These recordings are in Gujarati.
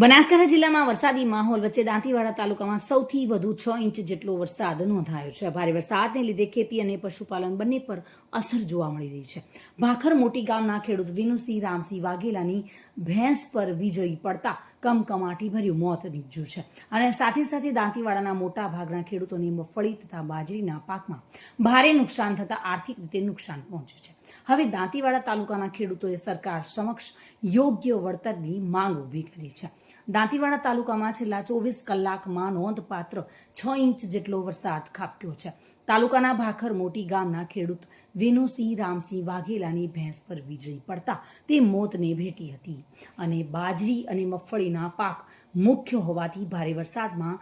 બનાસકાંઠા જિલ્લામાં વરસાદી માહોલ વચ્ચે દાંતીવાડા તાલુકામાં સૌથી વધુ છ ઇંચ જેટલો વરસાદ નોંધાયો છે. ભારે વરસાદને લીધે ખેતી અને પશુપાલન બંને પર અસર જોવા મળી રહી છે. ભાખર મોટી ગામના ખેડૂત વિનુસિંહ રામસિંહ વાઘેલાની ભેંસ પર વીજળી પડતા કમકમાટી ભર્યું મોત નીપજ્યું છે. અને સાથે સાથે દાંતીવાડાના મોટા ભાગના ખેડૂતોને મગફળી તથા બાજરીના પાકમાં ભારે નુકસાન થતાં આર્થિક રીતે નુકસાન પહોંચ્યું છે. હવે દાંતીવાડા તાલુકાના ખેડૂતોએ સરકાર સમક્ષ યોગ્ય વળતરની માંગ ઊભી કરી છે. દાંતીવાડા તાલુકામાં છેલ્લા ચોવીસ કલાકમાં નોંધપાત્ર છ ઇંચ જેટલો વરસાદ ખાબક્યો છે. તાલુકાના ભાખર મોટી ગામના ખેડૂત વિનુસિંહ રામસિંહ વાઘેલાની ભેંસ પર વીજળી પડતા તે મોતને ભેટી હતી અને બાજરી અને મગફળીના પાક મુખ્ય હોવાથી ભારે વરસાદમાં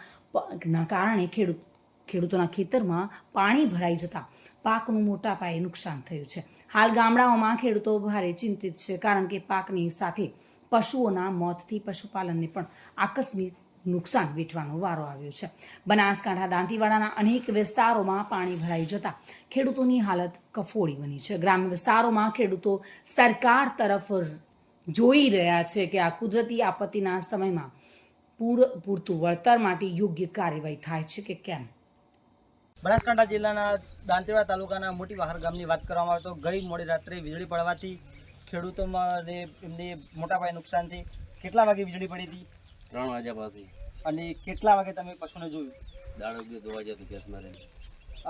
ના કારણે ખેડૂત ખેડૂતોના ખેતરમાં પાણી ભરાઈ જતા પાકનું મોટા પાયે નુકસાન થયું છે. હાલ ગામડાઓમાં ખેડૂતો ભારે ચિંતિત છે કારણ કે પાકની સાથે પશુઓના મોતથી પશુપાલનને પણ આકસ્મિક નુકસાન વેઠવાનો વારો આવ્યો છે. બનાસકાંઠા, દાંતીવાડાના અનેક વિસ્તારોમાં પાણી ભરાઈ જતા ખેડૂતોની હાલત કફોડી બની છે. ગ્રામ્ય વિસ્તારોમાં ખેડૂતો સરકાર તરફ જોઈ રહ્યા છે કે આ કુદરતી આપત્તિના સમયમાં પૂર પૂરતું વળતર માટે યોગ્ય કાર્યવાહી થાય છે કે કેમ? બનાસકાંઠા જિલ્લાના દાંતેવાડા તાલુકાના મોટી વાહર ગામની વાત કરવામાં આવે તો ગઈ મોડી રાત્રે વીજળી પડવાથી ખેડૂતોમાં એમને મોટા પાયે નુકસાન થઈ કેટલા વાગે વીજળી પડી હતી? ત્રણ વાગ્યા પાસે અને કેટલા વાગે તમે પશુને જોયું? દાડો બી ધોવા જતું ગેસ મારે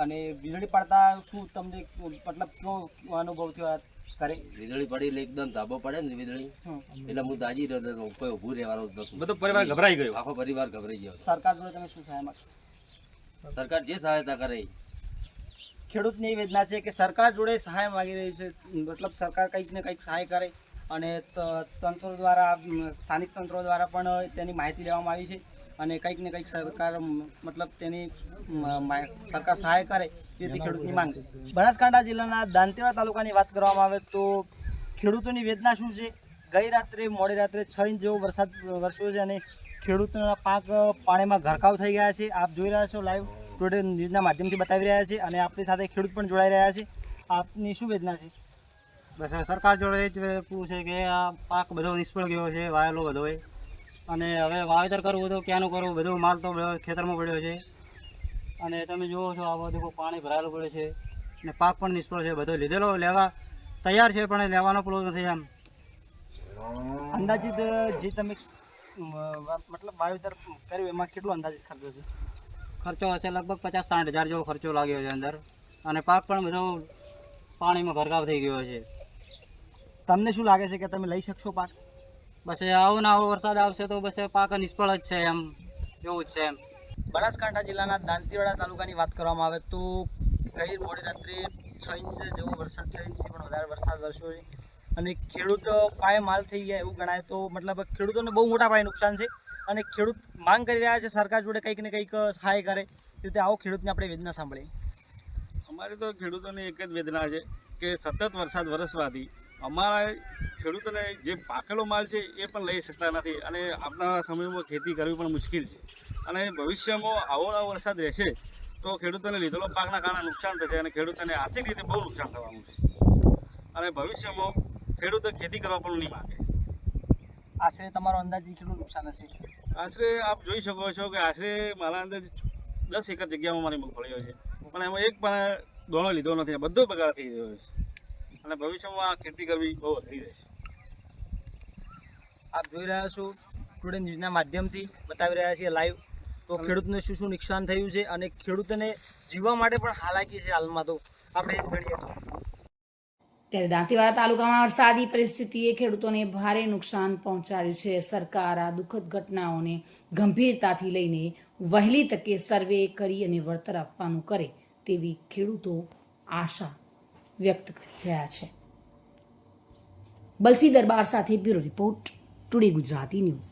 અને વીજળી પડતા શું તમને મતલબ કેવો અનુભવ થયો આ ઘરે? વીજળી પડી એટલે એકદમ ધાબો પડે ને વીજળી. એટલે હું દાજી રહ્યો કોઈ ઊભું રહેવાનો બધો પરિવાર ગભરાઈ ગયો. આખો પરિવાર ગભરાઈ ગયો. સરકાર જોડે તમે શું સહાય માંગશો? સરકાર જે સહાયતા કરે ખેડૂતની વેદના છે કે સરકાર જોડે સહાય માગી રહી છે. મતલબ સરકાર કંઈક ને કંઈક સહાય કરે અને તંત્રો દ્વારા સ્થાનિક તંત્રો દ્વારા પણ તેની માહિતી લેવામાં આવી છે અને કંઈક ને કંઈક સરકાર, મતલબ તેની સરકાર સહાય કરે એ ખેડૂતની માંગ છે. બનાસકાંઠા જિલ્લાના દાંતેવાડા તાલુકાની વાત કરવામાં આવે તો ખેડૂતોની વેદના શું છે? ગઈ રાત્રે, મોડી રાત્રે છ ઇંચ જેવો વરસાદ, વરસ્યો છે અને ખેડૂતોના પાક પાણીમાં ગરકાવ થઈ ગયા છે. આપ જોઈ રહ્યા છો લાઈવ ટુડે ન્યૂઝના માધ્યમથી બતાવી રહ્યા છે અને આપણી સાથે ખેડૂત પણ જોડાઈ રહ્યા છે. આપની શું વેદના છે? બસ સરકાર જોડે એ જ પૂછે છે કે આ પાક બધો નિષ્ફળ ગયો છે વાયેલો બધો અને હવે વાવેતર કરવું તો ક્યાંનું કરવું? બધો માલ તો ખેતરમાં પડ્યો છે. અને તમે જુઓ છો આ બધું પાણી ભરાયેલું પડે છે. ને પાક પણ નિષ્ફળ છે. બધો લીધેલો લેવા તૈયાર છે પણ લેવાનો પેલો નથી એમ. અંદાજિત જે તમે મતલબ વાવેતર કર્યું એમાં કેટલો અંદાજિત ખર્ચો છે? ખર્ચો હશે લગભગ પચાસ સાઠ હજાર જેવો ખર્ચો લાગ્યો છે અંદર. અને પાક પણ બધો પાણીમાં ભરગાવ થઈ ગયો છે. તમને શું લાગે છે કે તમે લઈ શકશો પાક? બસ આવો ને આવો વરસાદ આવશે તો બસ પાક નિષ્ફળ જ છે એમ એવું જ છે એમ. બનાસકાંઠા જિલ્લાના દાંતીવાડા તાલુકાની વાત કરવામાં આવે તો ગઈ મોડી રાત્રે છ ઇંચ જેવો વરસાદ છ ઇંચથી પણ વધારે વરસાદ વરસ્યો છે. અને ખેડૂત પાયે માલ થઈ ગયા એવું ગણાય. તો મતલબ ખેડૂતોને બહુ મોટા પાયે નુકસાન છે અને ખેડૂત માંગ કરી રહ્યા છે સરકાર જોડે કંઈક ને કંઈક સહાય કરે. તે રીતે આવો ખેડૂતને આપણે વેદના સાંભળીએ. અમારે તો ખેડૂતોની એક જ વેદના છે કે સતત વરસાદ વરસવાથી અમારા ખેડૂતોને જે પાકેલો માલ છે એ પણ લઈ શકતા નથી અને આવનારા સમયમાં ખેતી કરવી પણ મુશ્કેલ છે. અને ભવિષ્યમાં આવો આવો વરસાદ રહેશે તો ખેડૂતોને લીધેલો પાકના કારણે નુકસાન થશે અને ખેડૂતોને આર્થિક રીતે બહુ નુકસાન થવાનું છે. અને ભવિષ્યમાં ખેડૂતો ખેતી કરવા પણ નહીં માગે. આશરે તમારો અંદાજે કેટલું નુકસાન હશે? આશરે આપ જોઈ શકો છો કે આશરે મારા અંદર દસ એકર જગ્યામાં મારી મગફળીઓ છે. પણ એમાં એક પણ દોણો લીધો નથી બધો બગાડ થઈ રહ્યો છે. અને ભવિષ્યમાં આ ખેતી કરવી બહુ અઘરી રહેશે. આપ જોઈ રહ્યા છો ટુડે ન્યૂઝના માધ્યમથી બતાવી રહ્યા છીએ લાઈવ. તો ખેડૂતને શું શું નુકસાન થયું છે અને ખેડૂતોને જીવવા માટે પણ હાલાકી છે હાલમાં તો. આપણે એ જ ગણીએ. તો ત્યારે દાંતીવાડા તાલુકામાં વરસાદી પરિસ્થિતિએ ખેડૂતોને ભારે નુકસાન પહોંચાડ્યું છે. સરકાર આ દુઃખદ ઘટનાઓને ગંભીરતાથી લઈને વહેલી તકે સર્વે કરી અને વળતર આપવાનું કરે તેવી ખેડૂતો આશા વ્યક્ત કરી રહ્યા છે. બલસી દરબાર સાથે bureau report, today Gujarati news.